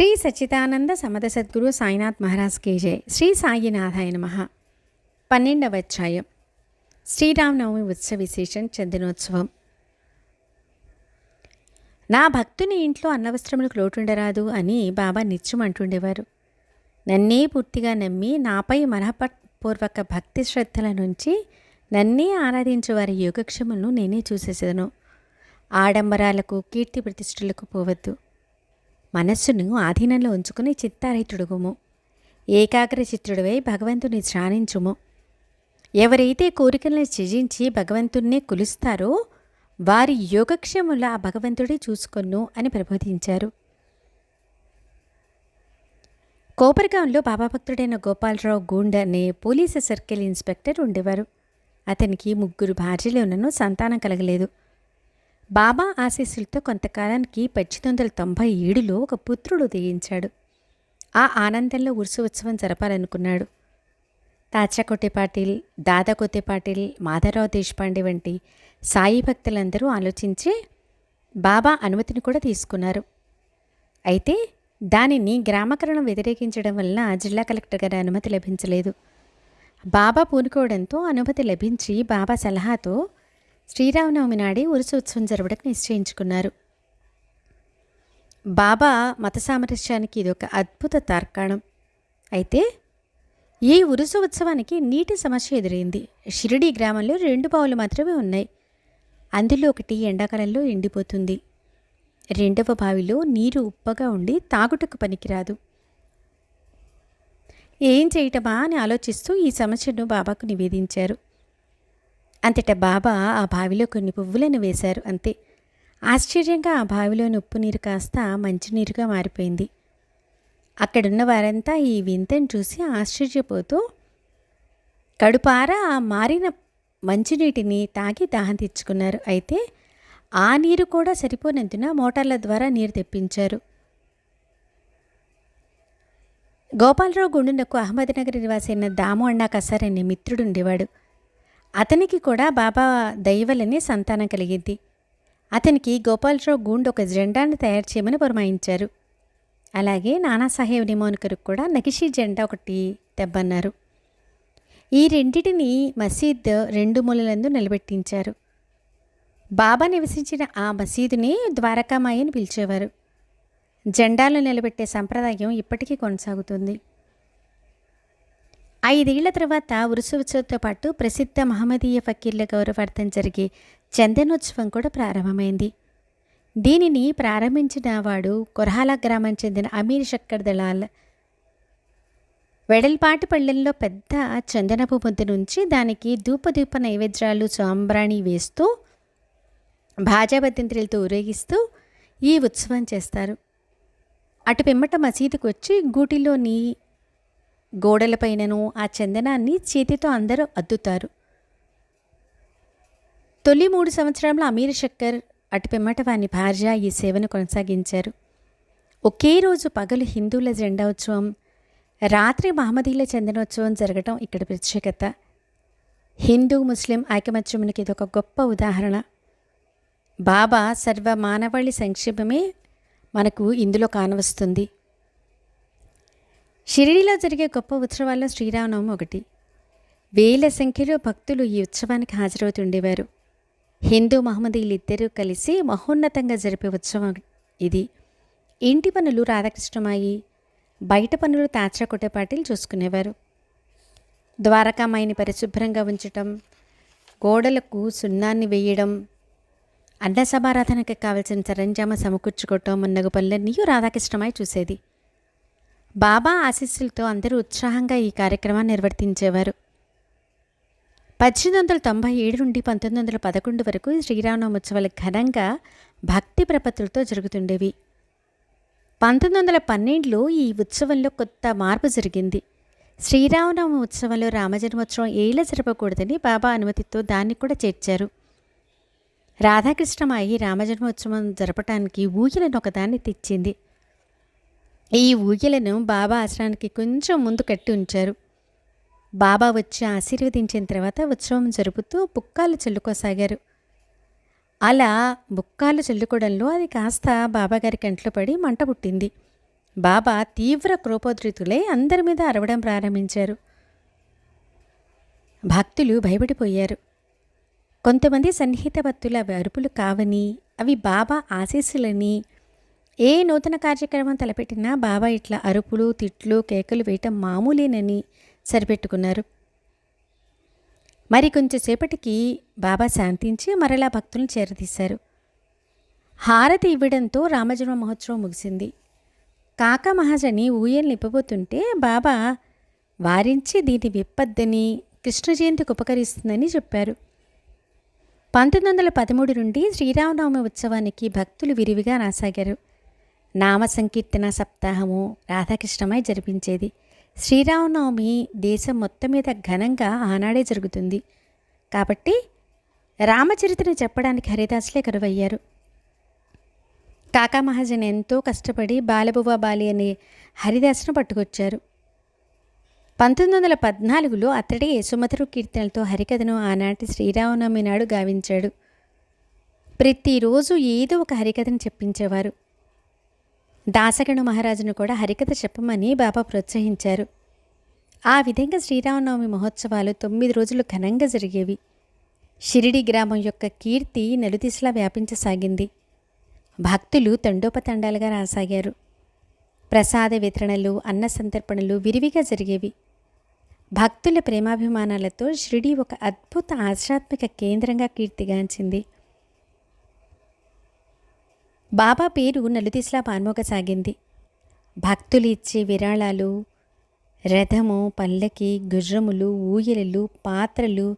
శ్రీ సచ్చిదానంద సమద సద్గురు సాయినాథ్ మహారాజ్ కేజే శ్రీ సాయినాథాయ నమ. పన్నెండవ అధ్యాయం. శ్రీరామనవమి ఉత్సవ విశేషం చందనోత్సవం. నా భక్తుని ఇంట్లో అన్నవస్త్రములకు లోటుండరాదు అని బాబా నిత్యం అంటుండేవారు. నన్నే పూర్తిగా నమ్మి నాపై మనఃపూర్వక భక్తి శ్రద్ధల నుంచి నన్నే ఆరాధించే వారి యోగక్షేములను నేనే చూసేసేదను. ఆడంబరాలకు కీర్తి ప్రతిష్టలకు పోవద్దు. మనస్సును ఆధీనంలో ఉంచుకుని చిత్తారహితుడుగుము ఏకాగ్ర చిత్రుడివై భగవంతుని ధ్యానించుము ఎవరైతే కోరికలను త్యజించి భగవంతుణ్ణి కొలుస్తారో వారి యోగక్షేముల ఆ భగవంతుడే చూసుకొను అని ప్రబోధించారు. కోపరగాంలో బాబాభక్తుడైన గోపాలరావు గూండ్ అనే పోలీసు సర్కిల్ ఇన్స్పెక్టర్ ఉండేవారు. అతనికి ముగ్గురు భార్యలున్నను సంతానం కలగలేదు. బాబా ఆశీస్సులతో కొంతకాలానికి పద్దెనిమిది వందల తొంభై ఏడులో ఒక పుత్రుడు ఉదయించాడు. ఆ ఆనందంలో ఉరుసు ఉత్సవం జరపాలనుకున్నాడు. తాచాకొట్టే పాటిల్ దాదా పాటిల్ మాధవరావు దేశపాండే వంటి సాయి భక్తులందరూ ఆలోచించి బాబా అనుమతిని కూడా తీసుకున్నారు. అయితే దానిని గ్రామకరణం వ్యతిరేకించడం వలన జిల్లా కలెక్టర్ గారి అనుమతి లభించలేదు. బాబా పూనుకోవడంతో అనుమతి లభించి బాబా సలహాతో శ్రీరామనవమి నాడే ఉరుసు ఉత్సవం జరపడానికి నిశ్చయించుకున్నారు. బాబా మత సామరస్యానికి ఇది ఒక అద్భుత తార్కాణం. అయితే ఈ ఉరుసు ఉత్సవానికి నీటి సమస్య ఎదురైంది. షిరిడి గ్రామంలో రెండు బావులు మాత్రమే ఉన్నాయి. అందులో ఒకటి ఎండాకాలంలో ఎండిపోతుంది. రెండవ బావిలో నీరు ఉప్పగా ఉండి తాగుటకు పనికిరాదు. ఏం చేయటమా అని ఆలోచిస్తూ ఈ సమస్యను బాబాకు నివేదించారు. అంతటా బాబా ఆ బావిలో కొన్ని పువ్వులను వేశారు అంతే. ఆశ్చర్యంగా ఆ బావిలోని ఉప్పు నీరు కాస్త మంచినీరుగా మారిపోయింది. అక్కడున్న వారంతా ఈ వింతను చూసి ఆశ్చర్యపోతూ కడుపారా ఆ మారిన మంచినీటిని తాగి దాహం తెచ్చుకున్నారు అయితే ఆ నీరు కూడా సరిపోనందున మోటార్ల ద్వారా నీరు తెప్పించారు. గోపాలరావు గుండునకు అహ్మద్నగర్ నివాసైన దాము అన్నా కసార్ అనే మిత్రుడు ఉండేవాడు అతనికి కూడా బాబా దయవలనే సంతానం కలిగింది. అతనికి గోపాలరావు గూండ్ ఒక జెండాను తయారు చేయమని పురమాయించారు అలాగే నానాసాహెబ్ నిమోనికరు కూడా నకిషీ జెండా ఒకటి తెబ్బన్నారు. ఈ రెండిటిని మసీద్ రెండు మూలలందు నిలబెట్టించారు. బాబా నివసించిన ఆ మసీదుని ద్వారకామాయి అని పిలిచేవారు. జెండాలు నిలబెట్టే సంప్రదాయం ఇప్పటికీ కొనసాగుతుంది. ఐదేళ్ళ తర్వాత ఉరుసు ఉత్సవంతో పాటు ప్రసిద్ధ మహమ్మదీయ ఫకీర్ల గౌరవార్థం జరిగే చందనోత్సవం కూడా ప్రారంభమైంది. దీనిని ప్రారంభించిన వాడు కొరహాల గ్రామం చెందిన అమీర్ షక్కర్ దళాల్. వెడల్పాటి పళ్ళెల్లో పెద్ద చందనపు ముద్ద నుంచి దానికి ధూపదీప నైవేద్యాలు సాంబ్రాణి వేస్తూ భాజాబద్యంత్రులతో ఊరేగిస్తూ ఈ ఉత్సవం చేస్తారు. అటు పిమ్మట మసీదుకు వచ్చి గూటిలోని గోడలపైనను ఆ చందనాన్ని చేతితో అందరూ అద్దుతారు. తొలి మూడు సంవత్సరంలో అమీర్ శక్కర్ అటు పిమ్మట వాని భార్య ఈ సేవను కొనసాగించారు. ఒకే రోజు పగలు హిందువుల జెండా ఉత్సవం రాత్రి మహమ్మదీల చందనోత్సవం జరగటం ఇక్కడ ప్రత్యేకత. హిందూ ముస్లిం ఐకమత్యమునికి ఇది ఒక గొప్ప ఉదాహరణ. బాబా సర్వ మానవాళి సంక్షేమమే మనకు ఇందులో కానవస్తుంది. షిరిడిలో జరిగే గొప్ప ఉత్సవాల్లో శ్రీరామనవమి ఒకటి. వేల సంఖ్యలో భక్తులు ఈ ఉత్సవానికి హాజరవుతుండేవారు. హిందూ మహమ్మదీలు ఇద్దరూ కలిసి మహోన్నతంగా జరిపే ఉత్సవం ఇది. ఇంటి పనులు రాధాకృష్ణమాయి బయట పనులు తాచా కొట్టేపాటిలు చూసుకునేవారు. ద్వారకామాయిని పరిశుభ్రంగా ఉంచటం గోడలకు సున్నాన్ని వేయడం అన్న కావలసిన సరంజామ సమకూర్చుకోవటం మున్నగు పనులన్నీ రాధాకృష్ణమాయి చూసేది. బాబా ఆశీస్సులతో అందరూ ఉత్సాహంగా ఈ కార్యక్రమాన్ని నిర్వర్తించేవారు. పద్దెనిమిది వందల తొంభై ఏడు నుండి పంతొమ్మిది వందల పదకొండు వరకు శ్రీరామనవమి ఉత్సవాలు ఘనంగా భక్తి ప్రపత్తులతో జరుగుతుండేవి. పంతొమ్మిది వందల పన్నెండులో ఈ ఉత్సవంలో కొత్త మార్పు జరిగింది. శ్రీరామనవమి ఉత్సవంలో రామజన్మోత్సవం ఏలా జరపకూడదని బాబా అనుమతితో దాన్ని కూడా చేర్చారు. రాధాకృష్ణమాయి రామజన్మోత్సవం జరపటానికి ఊయలను ఒకదాన్ని తెచ్చింది. ఈ ఊయలను బాబా ఆశ్రానికి కొంచెం ముందు కట్టి ఉంచారు. బాబా వచ్చి ఆశీర్వదించిన తర్వాత ఉత్సవం జరుపుతూ బుక్కాలు చల్లుకోసాగారు. అలా బుక్కాలు చల్లుకోవడంలో అది కాస్త బాబాగారి కంట్లో పడి మంట పుట్టింది. బాబా తీవ్ర క్రోపోద్రితులై అందరి మీద అరవడం ప్రారంభించారు. భక్తులు భయపడిపోయారు. కొంతమంది సన్నిహిత భక్తుల అవి అరుపులు కావని అవి బాబా ఆశీస్సులని ఏ నూతన కార్యక్రమం తలపెట్టినా బాబా ఇట్లా అరుపులు తిట్లు కేకలు వేయటం మామూలేనని సరిపెట్టుకున్నారు. మరి కొంచెంసేపటికి బాబా శాంతించి మరలా భక్తులను చేరదీశారు. హారతి ఇవ్వడంతో రామజన్మ మహోత్సవం ముగిసింది. కాక మహాజని ఊయల్ని నిప్పబోతుంటే బాబా వారించి దీన్ని విప్పద్దని కృష్ణ జయంతికి ఉపకరిస్తుందని చెప్పారు. పంతొమ్మిది వందల పదమూడు నుండి శ్రీరామనవమి ఉత్సవానికి భక్తులు విరివిగా రాసాగారు నామ సంకీర్తన సప్తాహము రాధాకృష్ణమై జరిపించేది. శ్రీరామనవమి దేశం మొత్తం మీద ఘనంగా ఆనాడే జరుగుతుంది. కాబట్టి రామచరిత్రను చెప్పడానికి హరిదాసులే కరువయ్యారు. కాకా మహాజన్ ఎంతో కష్టపడి బాలబువ బాలి అనే హరిదాసును పట్టుకొచ్చారు. పంతొమ్మిది వందల పద్నాలుగులో అతడే యశోమతురు కీర్తనలతో హరికథను ఆనాటి శ్రీరామనవమి నాడు గావించాడు. ప్రతిరోజు ఏదో ఒక హరికథను చెప్పించేవారు. దాసగణ మహారాజును కూడా హరికథ చెప్పమని బాబా ప్రోత్సహించారు. ఆ విధంగా శ్రీరామనవమి మహోత్సవాలు తొమ్మిది రోజులు ఘనంగా జరిగేవి. షిరిడి గ్రామం యొక్క కీర్తి నలుదిశలా వ్యాపించసాగింది. భక్తులు తండోపతండాలుగా రాసాగారు. ప్రసాద వితరణలు అన్న సంతర్పణలు విరివిగా జరిగేవి. భక్తుల ప్రేమాభిమానాలతో షిరిడి ఒక అద్భుత ఆధ్యాత్మిక కేంద్రంగా కీర్తిగాంచింది. బాబా పేరు నలుదిశలా పాన్మోగసాగింది. భక్తులు ఇచ్చే విరాళాలు రథము పల్లకి గుర్రములు ఊయలలు పాత్రలు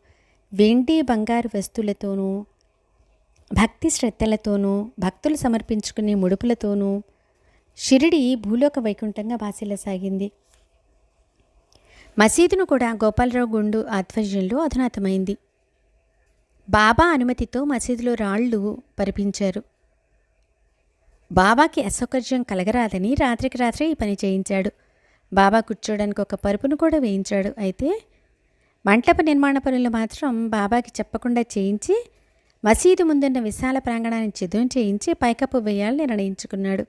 వెండి బంగారు వస్తువులతోనూ భక్తి శ్రద్ధలతోనూ భక్తులు సమర్పించుకునే ముడుపులతోనూ షిరిడి భూలోక వైకుంఠంగా బాసిల్లసాగింది మసీదును కూడా గోపాలరావు గుండు ఆధ్వర్యంలో అధునాతమైంది బాబా అనుమతితో మసీదులో రాళ్ళు పరిపించారు. బాబాకి అసౌకర్యం కలగరాదని రాత్రికి రాత్రే ఈ పని చేయించాడు. బాబా కూర్చోడానికి ఒక పరుపును కూడా వేయించాడు. అయితే మంటప నిర్మాణ పనులు మాత్రం బాబాకి చెప్పకుండా చేయించి మసీదు ముందున్న విశాల ప్రాంగణాన్ని చదువు చేయించి పైకప్పు వేయాలని నిర్ణయించుకున్నాడు.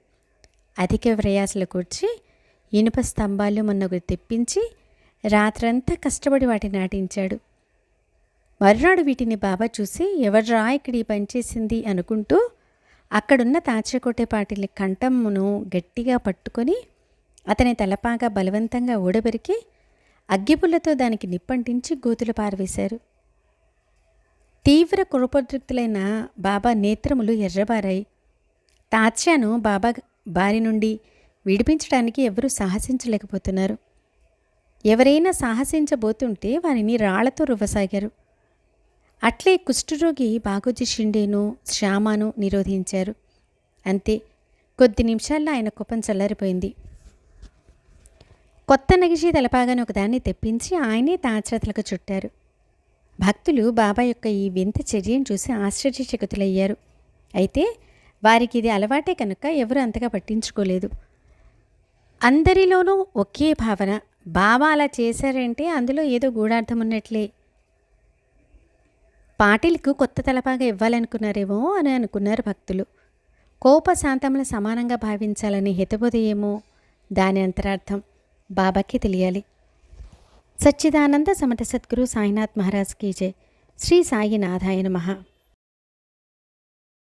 అధిక ప్రయాసలు కూర్చి ఇనుప స్తంభాలు మొన్నొకటి తెప్పించి రాత్రంతా కష్టపడి వాటిని నాటించాడు. మరునాడు వీటిని బాబా చూసి ఎవర్రా ఇక్కడ ఈ పనిచేసింది అనుకుంటూ అక్కడున్న తాచకోటేపాటిని కంఠమును గట్టిగా పట్టుకొని అతని తలపాగా బలవంతంగా ఊడబెరికి అగ్గిపుల్లతో దానికి నిప్పంటించి గోతులు పారవేశారు. తీవ్ర కురపద్రిక్తులైన బాబా నేత్రములు ఎర్రబారాయి. తాత్యాను బాబా బారి నుండి విడిపించడానికి ఎవరూ సాహసించలేకపోతున్నారు. ఎవరైనా సాహసించబోతుంటే వారిని రాళ్ళతో రువ్వసాగారు. అట్లే కుష్ఠరోగి బాగోజీ షిండేను శ్యామాను నిరోధించారు. అంతే కొద్ది నిమిషాల్లో ఆయన కుప్పం చల్లారిపోయింది. కొత్త నగిషి తలపాగాను ఒకదాన్ని తెప్పించి ఆయనే తాచరతలకు చుట్టారు. భక్తులు బాబా యొక్క ఈ వింత చర్యను చూసి ఆశ్చర్యచకితులయ్యారు. అయితే వారికి ఇది అలవాటే కనుక ఎవరు అంతగా పట్టించుకోలేదు. అందరిలోనూ ఒకే భావన బాబా అలా చేశారంటే అందులో ఏదో గూఢార్థం ఉన్నట్లే. పాటిల్కు కొత్త తలపాగా ఇవ్వాలనుకున్నారేమో అని అనుకున్నారు భక్తులు. కోప శాంతముల సమానంగా భావించాలని హితబోధ ఏమో దాని అంతరార్థం బాబాకి తెలియాలి. సచ్చిదానంద సమట సద్గురు సాయినాథ్ మహారాజ్ కీ జై. శ్రీ సాయినాథాయ నమః.